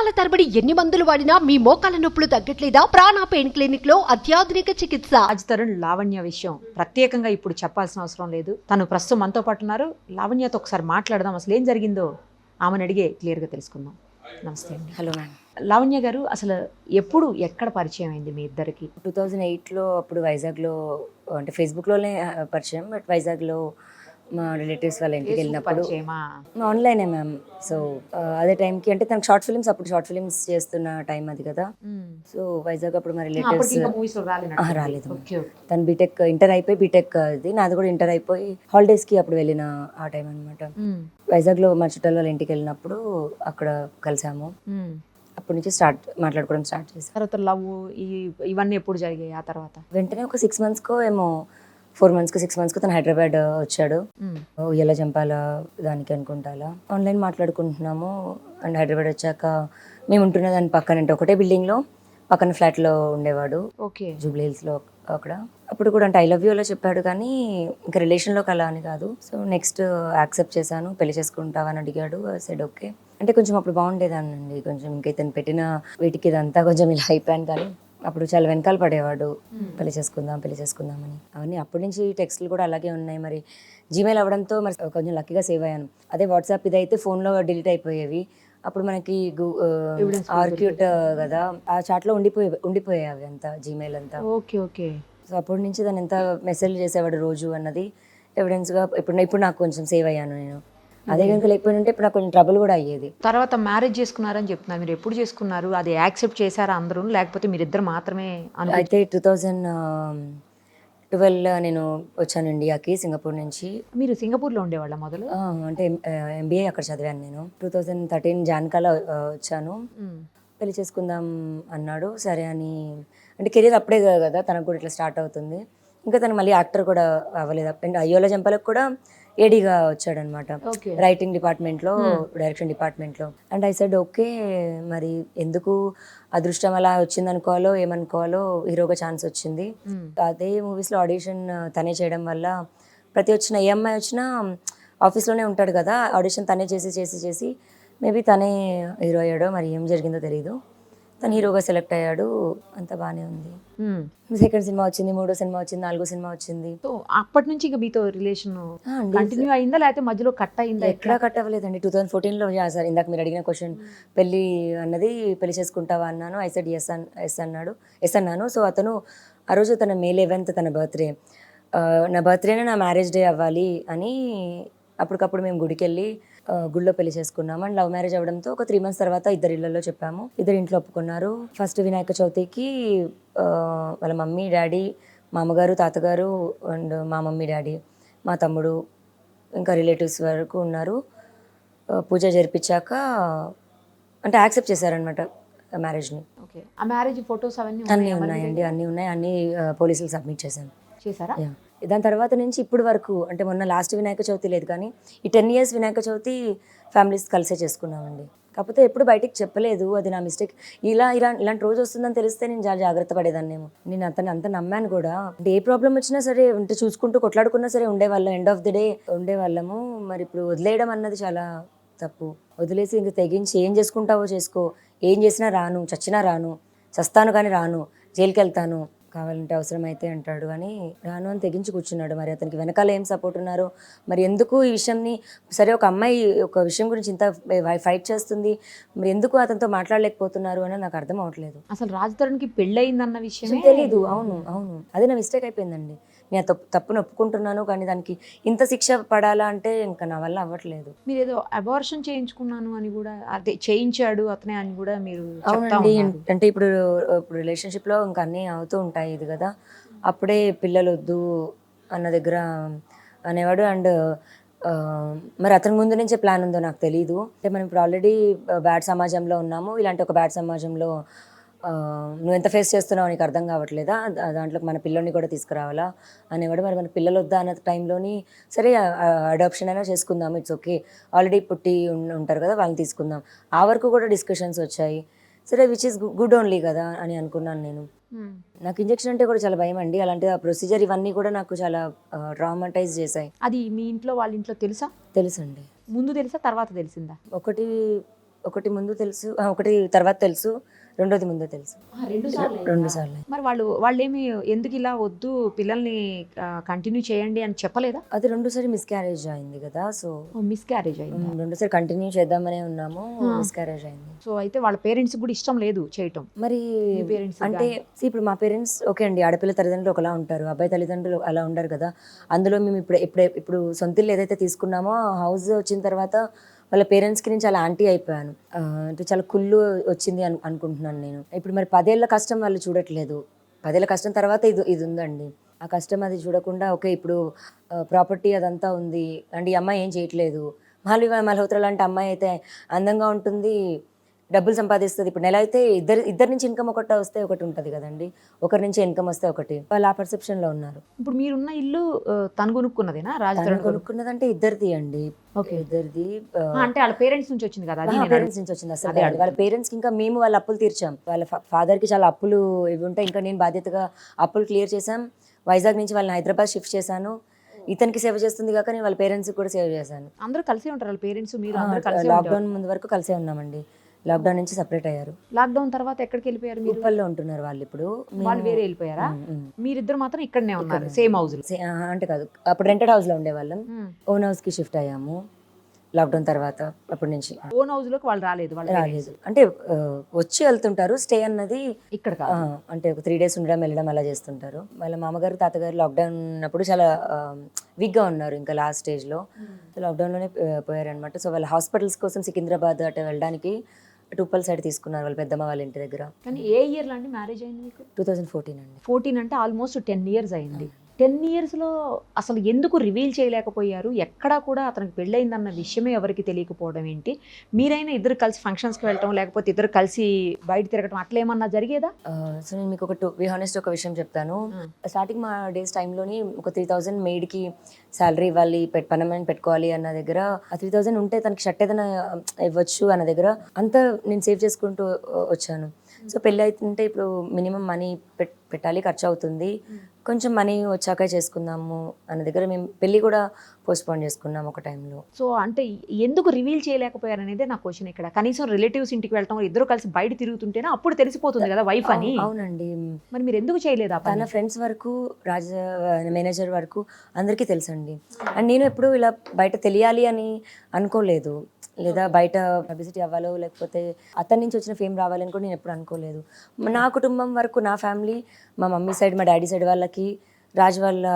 సంవత్సరాల తరబడి ఎన్ని మందులు వాడినా మీ మోకాల నొప్పులు తగ్గట్లేదా? ప్రాణ పెయిన్ క్లినిక్లో అత్యాధునిక చికిత్స. రాజ్ తరుణ్ లావణ్య విషయం. ప్రత్యేకంగా ఇప్పుడు చెప్పాల్సిన అవసరం లేదు. తను ప్రస్తుతం మనతో పాటు ఉన్నారు. లావణ్యతో ఒకసారి మాట్లాడదాం. అసలు ఏం జరిగిందో ఆమెను అడిగే క్లియర్గా తెలుసుకుందాం. నమస్తే అండి. Hello ma'am. లావణ్య గారు అసలు ఎప్పుడు ఎక్కడ పరిచయం అయింది మీ ఇద్దరికి? టూ థౌజండ్ ఎయిట్లో అప్పుడు వైజాగ్లో అంటే ఫేస్బుక్లోనే పరిచయం. బట్ వైజాగ్లో మా రిలేటివ్స్ వాళ్ళ ఇంటికి వెళ్ళినప్పుడు ఆన్లైనే మ్యామ్ సో అదే టైంకి అంటే తనకు షార్ట్ ఫిల్మ్స్ అప్పుడు షార్ట్ ఫిల్మ్స్ చేస్తున్న టైం అది కదా. సో వైజాగ్ అప్పుడు మా రిలేటివ్స్లో రాలేదు తను బీటెక్ ఇంటర్ అయిపోయి బీటెక్ అది నాది కూడా ఇంటర్ అయిపోయి హాలిడేస్కి అప్పుడు వెళ్ళిన ఆ టైం అనమాట వైజాగ్లో మా చుట్టాల వాళ్ళ ఇంటికి వెళ్ళినప్పుడు అక్కడ కలిసాము. అప్పటి నుంచి స్టార్ట్ మాట్లాడుకోవడం స్టార్ట్ చేసాం. తర్వాత లవ్ ఇవన్నీ ఎప్పుడు జరిగాయి ఆ తర్వాత? వెంటనే ఒక సిక్స్ మంత్స్కో ఏమో ఫోర్ మంత్స్కి సిక్స్ మంత్స్కి తను హైదరాబాద్ వచ్చాడు. ఎలా చంపాలా దానికి అనుకుంటాలా. ఆన్లైన్ మాట్లాడుకుంటున్నాము. అండ్ హైదరాబాద్ వచ్చాక మేము ఉంటున్న దాని పక్కన అంటే ఒకటే బిల్డింగ్లో. పక్కన ఫ్లాట్లో ఉండేవాడు. ఓకే. జూబ్లీ హిల్స్లో అక్కడ. అప్పుడు కూడా అంటే ఐ లవ్ యూలో చెప్పాడు కానీ ఇంకా రిలేషన్లోకి అలా అని కాదు. సో నెక్స్ట్ యాక్సెప్ట్ చేశాను. పెళ్ళి చేసుకుంటావని అడిగాడు. Said okay. అంటే కొంచెం అప్పుడు బాగుండేదానండి కొంచెం ఇంకా ఇతను పెట్టిన వీటికి ఇదంతా కొంచెం ఇలా అయిపోయాను కానీ అప్పుడు చాలా వెనకాల పడేవాడు. పెళ్ళి చేసుకుందాం పెళ్ళి చేసుకుందామని. అవన్నీ అప్పటి నుంచి టెక్స్ట్లు కూడా అలాగే ఉన్నాయి. మరి జీమెయిల్ అవ్వడంతో మరి కొంచెం లక్కీగా సేవ్ అయ్యాను. అదే వాట్సాప్ ఇదైతే ఫోన్లో డిలీట్ అయిపోయేవి. అప్పుడు మనకి ఆర్క్యూట్ కదా ఆ చాట్లో ఉండిపోయే ఉండిపోయాయి అవి అంతా జీమెయిల్ అంతా. Okay okay. సో అప్పటి నుంచి దాన్ని ఎంత మెసేజ్ చేసేవాడు రోజు అన్నది ఎవిడెన్స్గా ఇప్పుడు ఇప్పుడు నాకు కొంచెం సేవ్ అయ్యాను నేను. అదే కనుక లేకపోయింటే ఇప్పుడు నాకు కొంచెం ట్రబుల్ కూడా అయ్యేది. తర్వాత మ్యారేజ్ చేసుకున్నారని చెప్తున్నారు మీరు ఎప్పుడు చేసుకున్నారు? అది యాక్సెప్ట్ చేశారా అందరూ? లేకపోతే మీరిద్దరు మాత్రమే అను అయితే టూ థౌజండ్ ట్వెల్వ్ నేను వచ్చాను ఇండియాకి సింగపూర్ నుంచి. మీరు సింగపూర్లో ఉండేవాళ్ళ మొదలు? అంటే ఎంబీఏ అక్కడ చదివాను నేను. టూ థౌజండ్ థర్టీన్ జాన్కాలో వచ్చాను. పెళ్ళి చేసుకుందాం అన్నాడు. సరే అని అంటే కెరీర్ అప్పుడే కదా తనకు కూడా ఇట్లా స్టార్ట్ అవుతుంది. ఇంకా తను మళ్ళీ యాక్టర్ కూడా అవ్వలేదు. అండ్ అయ్యోల జంపలకు కూడా ఏడీగా వచ్చాడనమాట. రైటింగ్ డిపార్ట్మెంట్లో డైరెక్షన్ డిపార్ట్మెంట్లో అండ్ ఐ సెడ్ ఓకే మరి ఎందుకు అదృష్టం అలా వచ్చింది అనుకోవాలో ఏమనుకోవాలో హీరోగా ఛాన్స్ వచ్చింది. అదే మూవీస్లో ఆడిషన్ తనే చేయడం వల్ల ప్రతి వచ్చిన ఏ అమ్మాయి వచ్చినా ఆఫీస్లోనే ఉంటాడు కదా ఆడిషన్ తనే చేసి చేసి చేసి మేబీ తనే హీరో అయ్యాడో మరి ఏం జరిగిందో తెలియదు తను హీరోగా సెలెక్ట్ అయ్యాడు. అంత బాగానే ఉంది. సెకండ్ సినిమా వచ్చింది మూడో సినిమా వచ్చింది నాలుగో సినిమా వచ్చింది. సో అప్పటి నుంచి ఇక మీతో రిలేషన్. కంటిన్యూ అయిందా? లేకపోతే మధ్యలో కట్ అయిందా? ఎక్కడా కట్ అవ్వలేదండి. టూ థౌసండ్ ఫోర్టీన్లో సార్ ఇందాక మీరు అడిగిన క్వశ్చన్ పెళ్ళి అన్నది పెళ్ళి చేసుకుంటావా? అన్నాను. ఐ సెడ్ ఎస్ అన్ ఎస్ అన్నాడు. ఎస్ అన్నాను. సో అతను ఆ రోజు తన మే లెవెన్త్ తన బర్త్డే నా బర్త్డేనే నా మ్యారేజ్ డే అవ్వాలి అని అప్పటికప్పుడు మేము గుడికి వెళ్ళి గుడిలో పెళ్ళి చేసుకున్నాము. అండ్ లవ్ మ్యారేజ్ అవ్వడంతో ఒక త్రీ మంత్స్ తర్వాత ఇద్దరు ఇళ్ళలో చెప్పాము. ఇద్దరు ఇంట్లో ఒప్పుకున్నారు. ఫస్ట్ వినాయక చవితికి వాళ్ళ మమ్మీ డాడీ మా అమ్మగారు తాతగారు అండ్ మా మమ్మీ డాడీ మా తమ్ముడు ఇంకా రిలేటివ్స్ వరకు ఉన్నారు. పూజ జరిపించాక అంటే యాక్సెప్ట్ చేశారనమాట మ్యారేజ్ని. ఓకే. ఆ మ్యారేజ్ ఫొటోస్ అవన్నీ అన్నీ ఉన్నాయండి అన్నీ ఉన్నాయి. అన్నీ పోలీసులు సబ్మిట్ చేశాను చేశారా? దాని తర్వాత నుంచి ఇప్పుడు వరకు అంటే మొన్న లాస్ట్ వినాయక చవితి లేదు కానీ ఈ ten years Vinayaka Chavithi families కలిసే చేసుకున్నామండి. కాకపోతే ఎప్పుడు బయటికి చెప్పలేదు అది నా మిస్టేక్. ఇలా ఇలా ఇలాంటి రోజు వస్తుందని తెలిస్తే నేను చాలా జాగ్రత్త పడేదాన్నేమో నేను అతను అంత నమ్మాను కూడా. అంటే ఏ ప్రాబ్లం వచ్చినా సరే అంటే చూసుకుంటూ కొట్లాడుకున్నా సరే ఉండేవాళ్ళం. ఎండ్ ఆఫ్ ది డే ఉండేవాళ్ళము. మరి ఇప్పుడు వదిలేయడం అన్నది చాలా తప్పు. వదిలేసి ఇంక తెగించి ఏం చేసుకుంటావో చేసుకో. ఏం చేసినా రాను చచ్చినా రాను చస్తాను కానీ రాను జైలుకి వెళ్తాను కావాలంటే అవసరమైతే అంటాడు కానీ రాను అని తెగించి కూర్చున్నాడు. మరి అతనికి వెనకాల ఏం సపోర్ట్ ఉన్నారో? మరి ఎందుకు ఈ విషయంని సరే ఒక అమ్మాయి ఒక విషయం గురించి ఇంత ఫైట్ చేస్తుంది. మరి ఎందుకు అతనితో మాట్లాడలేకపోతున్నారు అని నాకు అర్థం అవ్వట్లేదు. అసలు రాజ్ తరుణ్కి పెళ్ళయిందన్న విషయమే తెలీదు. అవును అవును. అదే నా మిస్టేక్ అయిపోయిందండి. నేను తప్పు తప్పును ఒప్పుకుంటున్నాను కానీ దానికి ఇంత శిక్ష పడాలా అంటే ఇంకా నా వల్ల అవ్వట్లేదు. మీరు ఏదో అబార్షన్ చేయించుకున్నాను అని కూడా అదే చేయించాడు అతనే అని కూడా మీరు అవునండి. అంటే ఇప్పుడు ఇప్పుడు రిలేషన్షిప్లో ఇంకా అన్నీ అవుతూ ఉంటాయి ఇది కదా. అప్పుడే పిల్లలు వద్దు అన్న దగ్గర అనేవాడు అండ్ మరి అతని ముందు నుంచే ప్లాన్ ఉందో నాకు తెలియదు అంటే మనం ఇప్పుడు ఆల్రెడీ బ్యాడ్ సమాజంలో ఉన్నాము. ఇలాంటి ఒక బ్యాడ్ సమాజంలో నువ్వు ఎంత ఫేస్ చేస్తున్నావు నీకు అర్థం కావట్లేదా? దాంట్లో మన పిల్లల్ని కూడా తీసుకురావాలా? అనేవాడు మరి మన పిల్లలు వద్దా అన్న టైంలోని సరే అడాప్షన్ అయినా చేసుకుందాం ఇట్స్ ఓకే ఆల్రెడీ పుట్టి ఉంటారు కదా వాళ్ళని తీసుకుందాం. ఆ వరకు కూడా డిస్కషన్స్ వచ్చాయి. సరే విచ్ ఇస్ గుడ్ ఓన్లీ కదా అని అనుకున్నాను నేను. నాకు ఇంజెక్షన్ అంటే కూడా చాలా భయం అండి. అలాంటి ఆ ప్రొసీజర్ ఇవన్నీ కూడా నాకు చాలా ట్రామటైజ్ చేశాయి. అది మీ ఇంట్లో వాళ్ళ ఇంట్లో తెలుసా? తెలుసండి. ముందు తెలుసా తర్వాత తెలిసిందా? ఒకటి ఒకటి ముందు తెలుసు ఒకటి తర్వాత తెలుసు. రెండోది ముందు తెలుసు. రెండు సార్లు మరి వాళ్ళు వాళ్ళు ఏమి ఎందుకు ఇలా వద్దు పిల్లల్ని కంటిన్యూ చేయండి అని చెప్పలేదా? అది రెండోసారి మిస్క్యారేజ్ అయింది కదా సో మిస్ క్యారేజ్ అయింది? రెండోసారి కంటిన్యూ చేద్దామనే ఉన్నాము ఆ. మిస్క్యారేజ్ అయింది. సో అయితే వాళ్ళ పేరెంట్స్ కూడా ఇష్టం లేదు చేయటం. మరి parents అంటే ఇప్పుడు మా పేరెంట్స్ ఓకే అండి ఆడపిల్ల తల్లిదండ్రులు ఒకలా ఉంటారు అబ్బాయి తల్లిదండ్రులు అలా ఉండరు కదా అందులో మేము ఇప్పుడు ఇప్పుడు ఇప్పుడు సొంత ఇల్లు ఏదైతే తీసుకున్నామో హౌస్ వచ్చిన తర్వాత వాళ్ళ పేరెంట్స్కి నేను చాలా ఆంటీ అయిపోయాను. అంటే చాలా కుళ్ళు వచ్చింది అను అనుకుంటున్నాను నేను. ఇప్పుడు మరి పదేళ్ళ కష్టం వాళ్ళు చూడట్లేదు. పదేళ్ళ కష్టం తర్వాత ఇది ఇది ఉందండి. ఆ కష్టం అది చూడకుండా ఓకే ఇప్పుడు ప్రాపర్టీ అదంతా ఉంది. అండ్ ఈ అమ్మాయి ఏం చేయట్లేదు. మాల్వి మల్హోత్రా లాంటి అమ్మాయి అయితే అందంగా ఉంటుంది. డబ్బులు సంపాదిస్తుంది. ఇప్పుడు నెల అయితే ఇద్దరు ఇద్దరి నుంచి ఇన్కమ్ ఒకటి వస్తే ఒకటి ఉంటుంది కదండి. ఒకరి నుంచి ఇన్కమ్ వస్తే ఒకటి. వాళ్ళు ఆ పర్సెప్షన్లో ఉన్నారు. ఇప్పుడు మీరున్న ఇల్లు తను కొనుక్కున్నదేనా? రాజధాని కొనుక్కున్నదంటే ఇద్దరిది అండి. ఓకే. ఇద్దరిది అంటే వాళ్ళ పేరెంట్స్ నుంచి వచ్చింది కదా పేరెంట్స్ నుంచి వచ్చింది అసలు. వాళ్ళ పేరెంట్స్కి ఇంకా మేము వాళ్ళ అప్పులు తీర్చాం. వాళ్ళ ఫాదర్కి చాలా అప్పులు ఇవి ఉంటాయి. ఇంకా నేను బాధ్యతగా అప్పులు క్లియర్ చేశాం. వైజాగ్ నుంచి వాళ్ళని హైదరాబాద్ షిఫ్ట్ చేశాను. ఇతనికి సేవ చేస్తుంది కాక నేను వాళ్ళ పేరెంట్స్ కూడా సేవ చేశాను. అందరూ కలిసి ఉంటారు వాళ్ళ పేరెంట్స్ మీరు అందరూ కలిసి లాక్డౌన్ ముందు వరకు కలిసే ఉన్నామండి. లాక్డౌన్ నుంచి సపరేట్ అయ్యారు. లాక్డౌన్ తర్వాత ఎక్కడికి వెళ్ళిపోయారు మీరు? ఉప్పల్లో ఉంటున్నారు వాళ్ళు ఇప్పుడు. వాళ్ళు వేరే వెళ్ళిపోయారా. మీరిద్దరు మాత్రం ఇక్కడనే ఉన్నారు సేమ్ హౌస్లో. అంటే కాదు. అప్పుడు రెంటెడ్ హౌస్లో ఉండేవాళ్ళం. ఓన్ హౌస్కి షిఫ్ట్ అయ్యాము. లాక్డౌన్ తర్వాత అప్పటి నుంచి. ఓన్ హౌస్లోకి వాళ్ళు రాలేదు వాళ్ళు రాలేదు. అంటే వచ్చి వెళ్తుంటారు. స్టే అన్నది ఇక్కడ అంటే ఒక త్రీ డేస్ ఉండడం వెళ్ళడం అలా చేస్తుంటారు. వాళ్ళ మామగారు తాతగారు లాక్డౌన్ ఉన్నప్పుడు చాలా వీక్గా ఉన్నారు ఇంకా లాస్ట్ స్టేజ్లో సో లాక్డౌన్లోనే పోయారనమాట సో వాళ్ళ హాస్పిటల్స్ కోసం సికింద్రాబాద్ అటు వెళ్ళడానికి టూపల్ సైడ్ తీసుకున్నారు వాళ్ళ పెద్దమ్మ వాళ్ళ ఇంటి దగ్గర. కానీ ఏ ఇయర్లో అండి మ్యారేజ్ అయింది మీకు? టూ థౌజండ్ ఫోర్టీన్ అండి. ఫోర్టీన్ అంటే ఆల్మోస్ట్ టెన్ ఇయర్స్ అయింది. టెన్ ఇయర్స్లో అసలు ఎందుకు రివీల్ చేయలేకపోయారు? ఎక్కడా కూడా అతనికి పెళ్ళయిందన్న విషయమే ఎవరికి తెలియకపోవడం ఏంటి? మీరైనా ఇద్దరు కలిసి ఫంక్షన్స్కి వెళ్ళటం లేకపోతే ఇద్దరు కలిసి బయట తిరగటం అట్లా ఏమన్నా జరిగేదా సో నేను మీకు ఒక టూ వి హానెస్ట్ ఒక విషయం చెప్తాను. స్టార్టింగ్ మా డేస్ టైంలోని ఒక త్రీ థౌజండ్ మేడ్కి శాలరీ ఇవ్వాలి పెట్ పనమని పెట్టుకోవాలి అన్న దగ్గర ఆ త్రీ థౌజండ్ ఉంటే తనకి షర్ట్ ఏదైనా ఇవ్వచ్చు అన్న దగ్గర అంతా నేను సేవ్ చేసుకుంటూ వచ్చాను. సో పెళ్ళి అవుతుంటే ఇప్పుడు మినిమం మనీ పెట్ పెట్టాలి ఖర్చు అవుతుంది కొంచెం మనీ వచ్చాక చేసుకుందాము అన్న దగ్గర మేము పెళ్ళి కూడా పోస్ట్పోన్ చేసుకున్నాం ఒక టైంలో. సో అంటే ఎందుకు రివీల్ చేయలేకపోయారు అనేది నా క్వశ్చన్ ఇక్కడ. కనీసం రిలేటివ్స్ ఇంటికి వెళ్ళటం ఇద్దరు కలిసి బయట తిరుగుతుంటేనే అప్పుడు తెలిసిపోతుంది కదా వైఫ్ అని. అవునండి. మరి మీరు ఎందుకు చేయలేదు తన ఫ్రెండ్స్ వరకు రాజ మేనేజర్ వరకు అందరికీ తెలుసండి. అండ్ నేను ఎప్పుడు ఇలా బయట తెలియాలి అని అనుకోలేదు. లేదా బయట పబ్లిసిటీ అవ్వాలో లేకపోతే అతని నుంచి వచ్చిన ఫేమ్ రావాలని కూడా నేను ఎప్పుడు అనుకోలేదు. నా కుటుంబం వరకు నా ఫ్యామిలీ మా మమ్మీ సైడ్ మా డాడీ సైడ్ వాళ్ళకి రాజ్ వాళ్ళ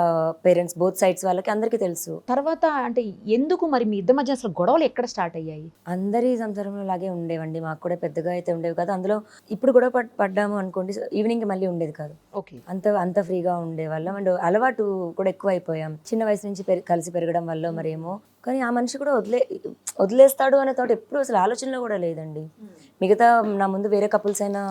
పేరెంట్స్ బోత్ సైడ్స్ వాళ్ళకి అందరికీ తెలుసు. తర్వాత అంటే ఎందుకు మరి మీ ఇద్దరి మధ్య అసలు గొడవలు ఎక్కడ స్టార్ట్ అయ్యాయి? అందరి సంసారంలో లాగే ఉండేవండి. మాకు కూడా పెద్దగా అయితే ఉండేవి కాదు. అందులో ఇప్పుడు కూడా పడ్ పడ్డాము అనుకోండి ఈవినింగ్ మళ్ళీ ఉండేది కాదు. ఓకే. అంత అంత ఫ్రీగా ఉండేవాళ్ళం. అండ్ అలవాటు కూడా ఎక్కువ అయిపోయాం చిన్న వయసు నుంచి కలిసి పెరగడం వల్ల మరేమో కానీ ఆ మనిషి కూడా వదిలే వదిలేస్తాడు అనే థాట్ ఎప్పుడు అసలు ఆలోచనలో కూడా లేదండి. మిగతా నా ముందు వేరే కపుల్స్ అయినా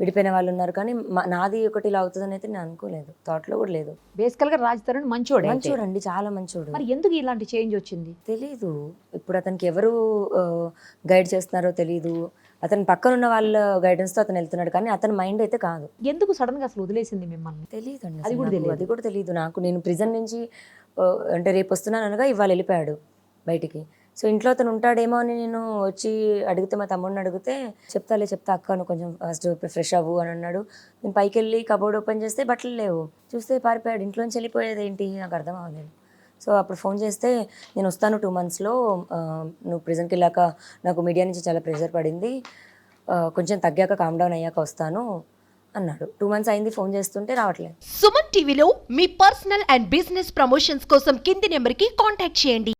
విడిపోయిన వాళ్ళు ఉన్నారు. కానీ నాది ఒకటి ఇలా అవుతుందని అయితే నేను అనుకోలేదు. థాట్లో కూడా లేదు. బేసికల్గా రాజ్ తరుణ్ మంచోడే అండి చాలా మంచోడు. మరి ఎందుకు ఇలాంటి చేంజ్ వచ్చింది? తెలీదు. ఇప్పుడు అతనికి ఎవరు గైడ్ చేస్తున్నారో తెలీదు. అతని పక్కన ఉన్న వాళ్ళ గైడెన్స్తో అతను వెళ్తున్నాడు. కానీ అతని మైండ్ అయితే కాదు. ఎందుకు సడన్గా అసలు వదిలేసింది మిమ్మల్ని? తెలియదండి అది కూడా తెలీదు. అది కూడా తెలియదు నాకు. నేను ప్రిజన్ నుంచి అంటే రేపు వస్తున్నాను అనగా ఇవాళ వెళ్ళిపోయాడు బయటికి. సో ఇంట్లో అతను ఉంటాడేమో అని నేను వచ్చి అడిగితే మా తమ్ముడిని అడిగితే చెప్తాలే చెప్తా అక్క నువ్వు కొంచెం ఫస్ట్ ఫ్రెష్ అవ్వు అని అన్నాడు. నేను పైకి వెళ్ళి కబోర్డ్ ఓపెన్ చేస్తే బట్టలు లేవు. చూస్తే పారిపోయాడు. ఇంట్లోంచి వెళ్ళిపోయేది ఏంటి నాకు అర్థం అవ్వలేదు. సో అప్పుడు ఫోన్ చేస్తే నేను వస్తాను టూ మంత్స్లో. నువ్వు ప్రిజన్కి వెళ్ళాక నాకు మీడియా నుంచి చాలా ప్రెషర్ పడింది. కొంచెం తగ్గాక కామ్ డౌన్ అయ్యాక వస్తాను అన్నాడు. టూ మంత్స్ అయింది ఫోన్ చేస్తుంటే రావట్లేదు. సుమన్ టీవీలో మీ పర్సనల్ అండ్ బిజినెస్ ప్రమోషన్స్ కోసం కింది నెంబర్కి కాంటాక్ట్ చేయండి.